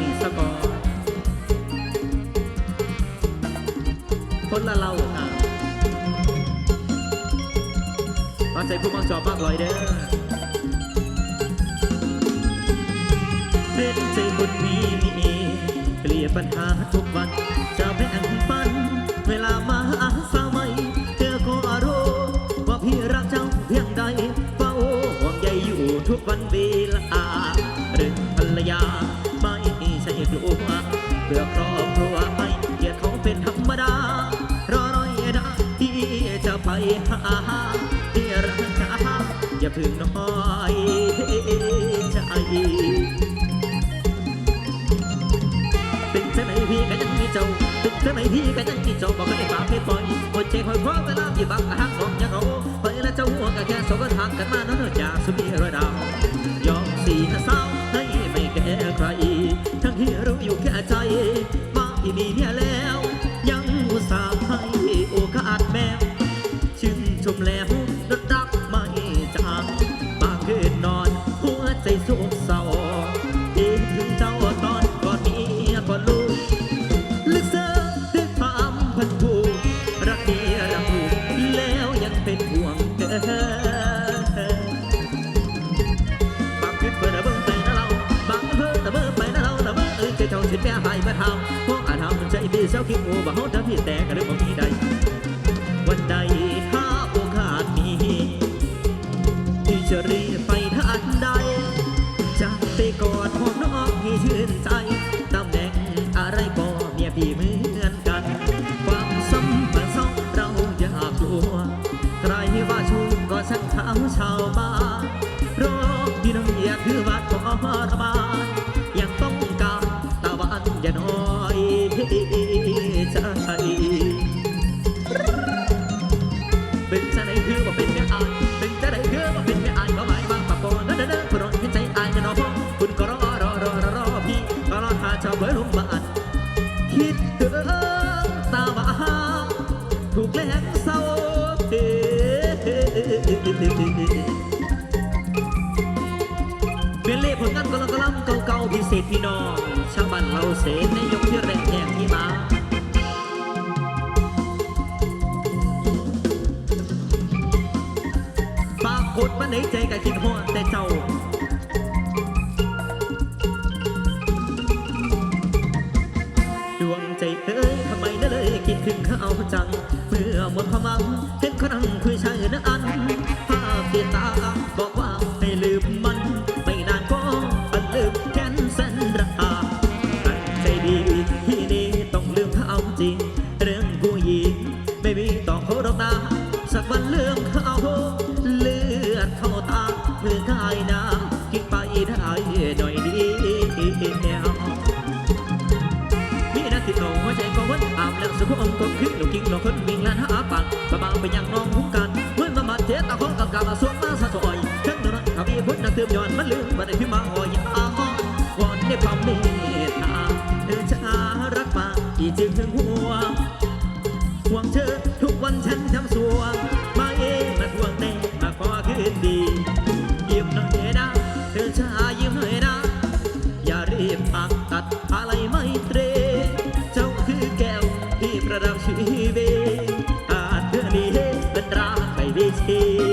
นสกอนคนละเล่าครับมาใจผู้มังจอบมากลอยเด้อเป็นใจคนมีมีเกลี่ยปัญหาทุกวัน จะแบ่งปัน เวลามาสามัย จะไปหาที่รักษาอย่าพึ่งน้อยใจตึกเท่าไหนพี่ก็ยังมีเจ้าตึกเท่าไหนพี่ก็ยังมีเจ้าบอกให้ฝากให้ปล่อยหัวใจคอยพร้อมเวลาพี่บักกะหักน้องยังเอาไปแล้วเจ้าหัวก็แค่สองกันทางกันมาเนั่นจากสุมีรอยดาวยอมสีหน้าเศร้าให้ไม่แก่ใครทั้งที่รู้อยู่แค่ใจว่าพี่มีเมียแล้ ทำเพราะอาจทำใจพี่เศร้าคิดโอ้บ่เฮาทำที่แต่ก็เรื่องบ่มีใดวันใดถ้าโอกาสมีที่จะรีไปทันใดจะไปกอดหอมน้องที่ชื่นใจตำแหน่งอะไรก็เมียพี่มือ ถูกล้งเศร้าเเปลี่ยนเล่ผลงานกำลังกำลังเก่าๆพิเศษพี่น้องชาวบ้านเราเสนในยกที่แรกแห่งที่มาปากกดมาในใจก็คิดฮอดแต่เจ้าดวงใจเอ้ยทำไมน่ะเลยคิดถึงเขาจัง เมื่อหมดความหวังเห็นเขานั่งคุยชายนั้นอันภาพติดตาบอกว่าให้ลืมมัน ไม่นานก็อันลืมแค้นแสนระอาตั้งใจดีที่นี่ต้องลืมเขาจริง เรื่องผู้หญิงไม่มีต่องเขารอกนะสักวันเรื่องเขาเลือดเข้าตาเมื่อกายน้ำ สุขอมก็คือลูกกิ้งหลอกคนวิ่งลานหาปังสบางไปยังน้องหุ้มกันเมื่อมามาเทตาของกับกามาสวมมาสะสอยทั้งนั้นขบีพุทธนักเติมย้อนมันลืมมาได้พี่มาหอยอามวอนในความเมตตาเออจะรักมาอีจึงถึงหัวห่วงเธอทุกวันฉันทำสว here.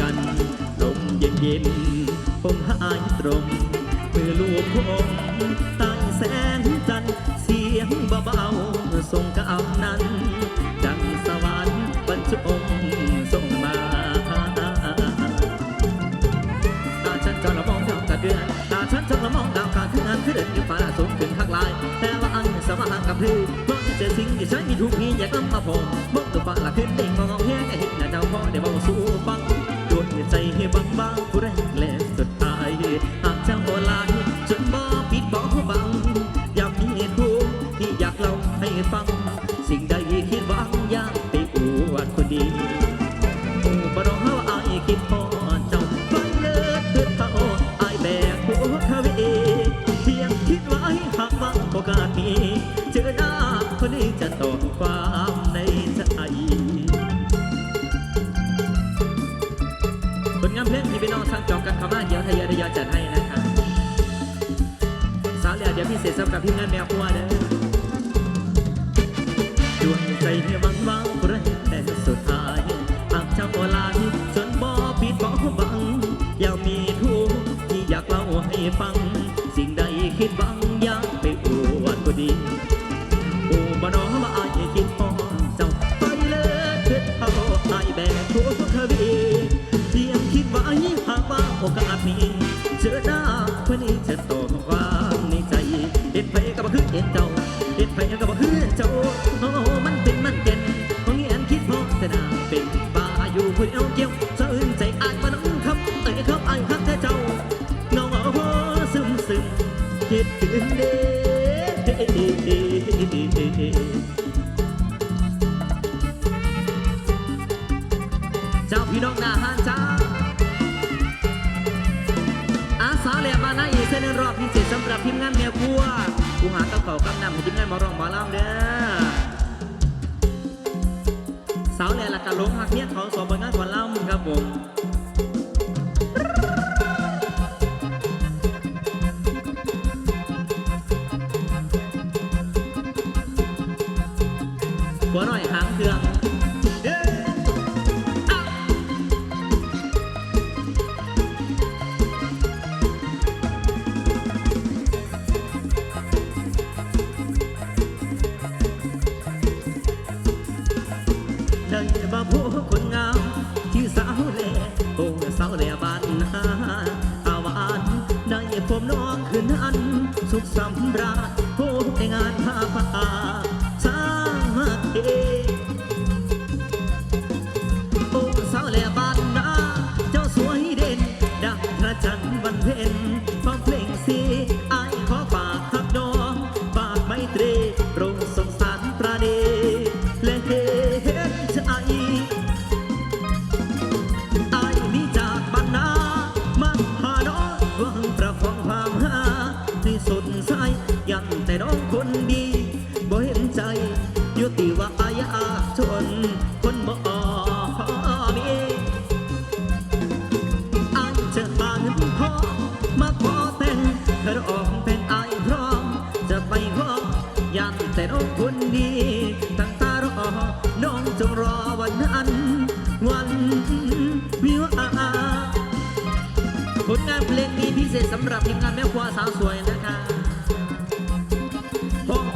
กันลมเย็นเย็นผมหายตรงมือลูกผมตั้งแสงจันเสียงเบาๆส่งกาวนั้น ดังสวรรค์บรรจงส่งมาตาฉันจะละมองดาวกระเดือนตาฉันจะละมองดาวกระเทือนขึ้นอยู่ฟ้าสูงขึ้นหักลาย แต่ว่าอันสมางกับเธอมองจะสิ่งที่ฉันมีทุกนี้อยากล้ำมาพอมุกตัวฟ้าละขึ้นเด้งงองเฮียก็เห็นหน้าดาวพ่อได้เบาสู้ฟัง ಪುರಹಿ สำหรับพี่งานแนวพัวเดวงใจเฮียวังวังปรื่อแต่สุดท้ายหากเจ้าโบราณจนบ่อปิดบ่อบังอย่ามีทุกที่อยากเล่าให้ฟัง สิ่งใดคิดบังอยากไปอวดก็ดีอู่บ่น้องมาอายคิดพ่อเจ้าไปเลิกเถิดเอาอายแบกทุกขทวีเพียงคิดว่าหากว่าโอกาสมีเจอได้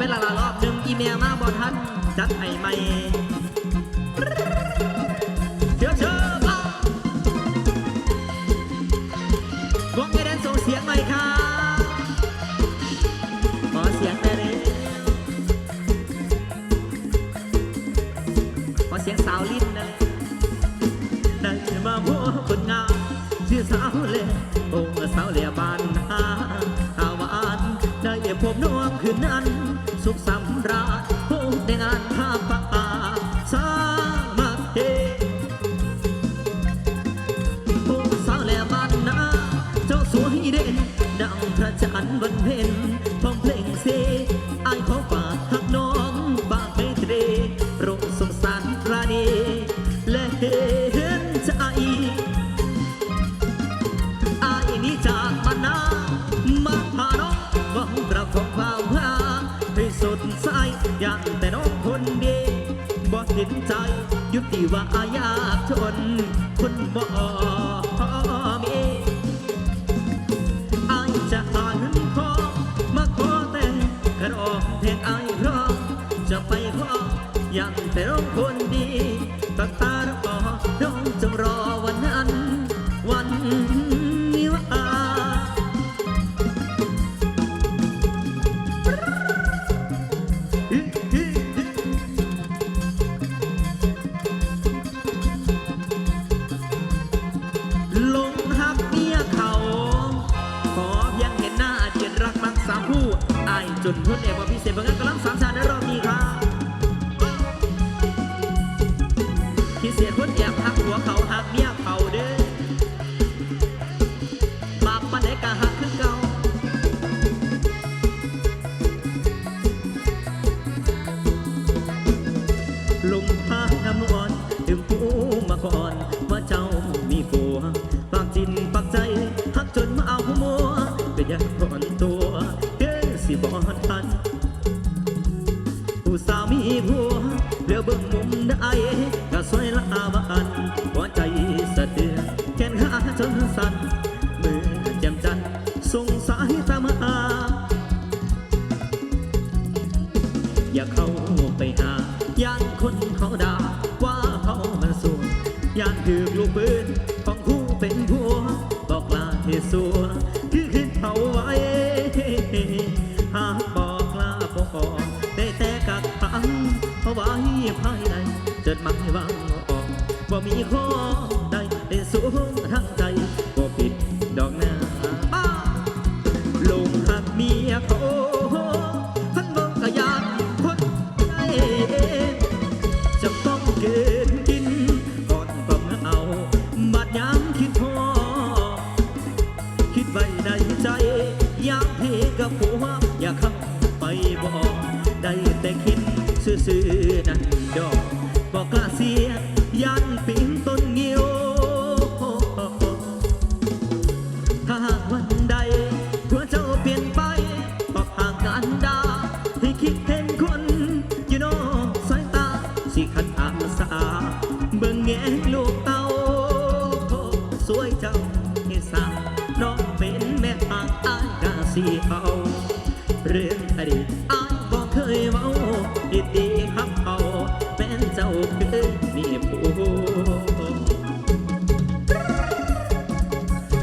เป็นหลายๆรอบหนึ่งอีเมลมาบอทันจัดให้ใหม่ ยุติว่าอายากจนคนบอก เพื่อนเอกมาพิเศษบ้าง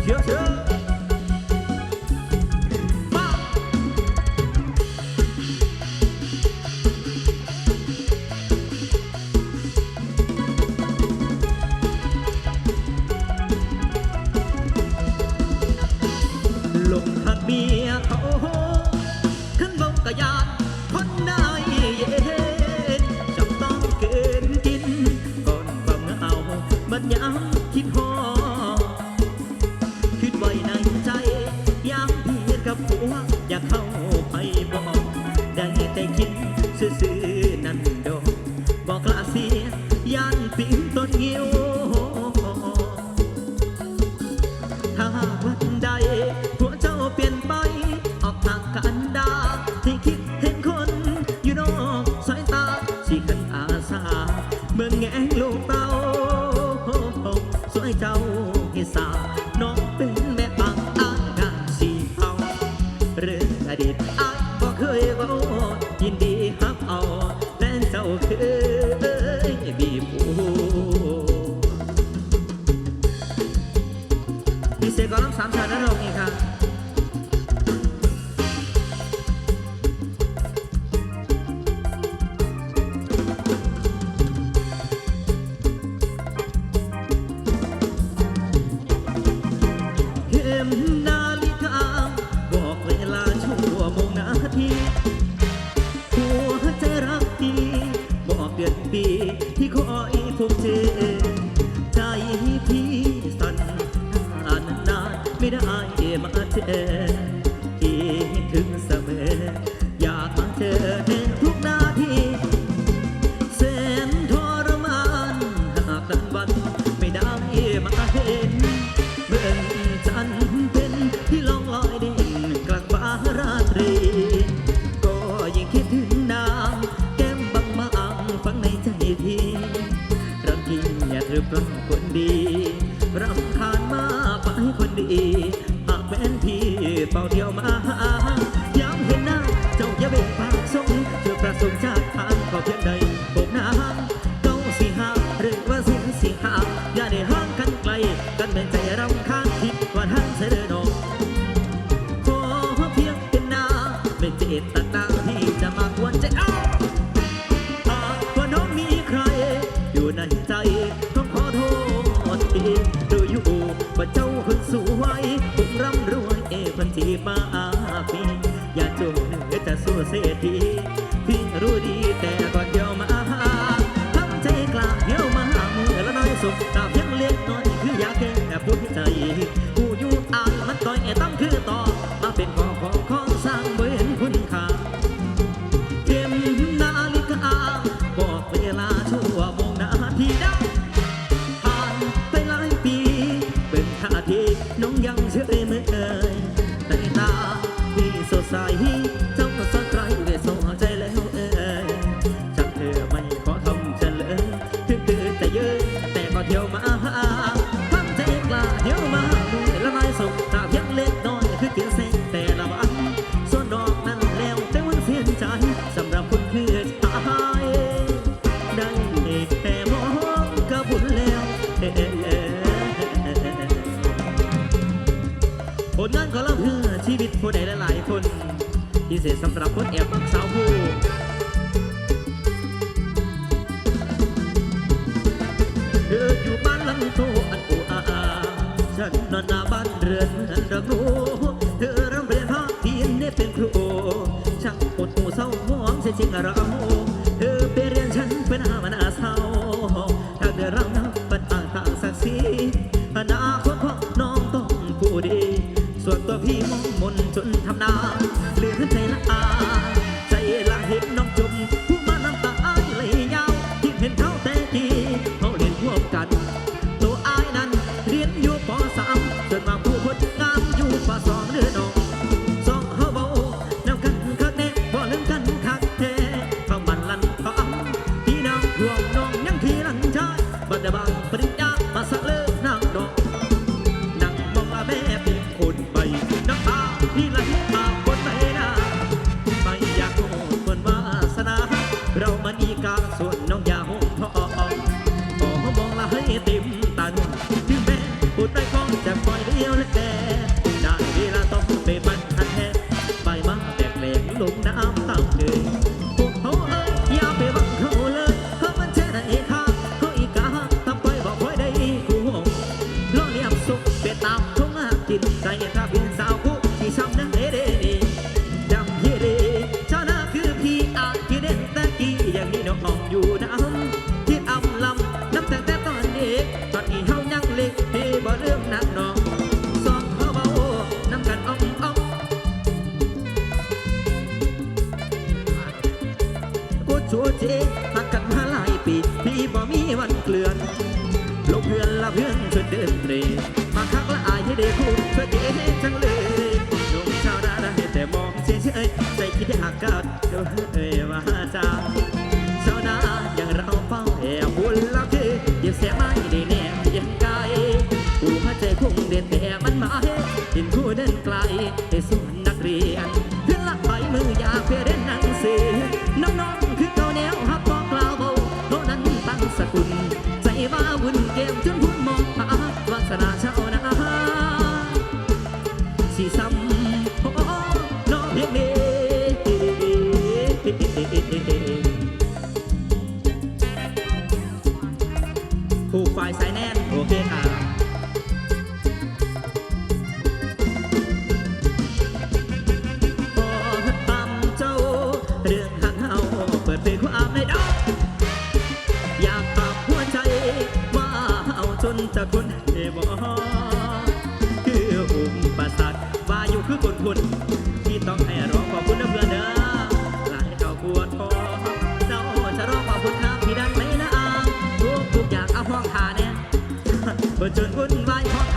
Yes, yes. Por สิกระกมู but the bang Uh-huh. ุณ ที่ต้องให้ร้องขอบคุณนะเพื่อเด้อหลายเจ้าปวดคอเจ้าจะร้องขอบคุณครับที่ดัไในนะอ่างทุกทุกอย่างเอาห้องหาแน่ยเพื่อจนวุ่นวายห้องขา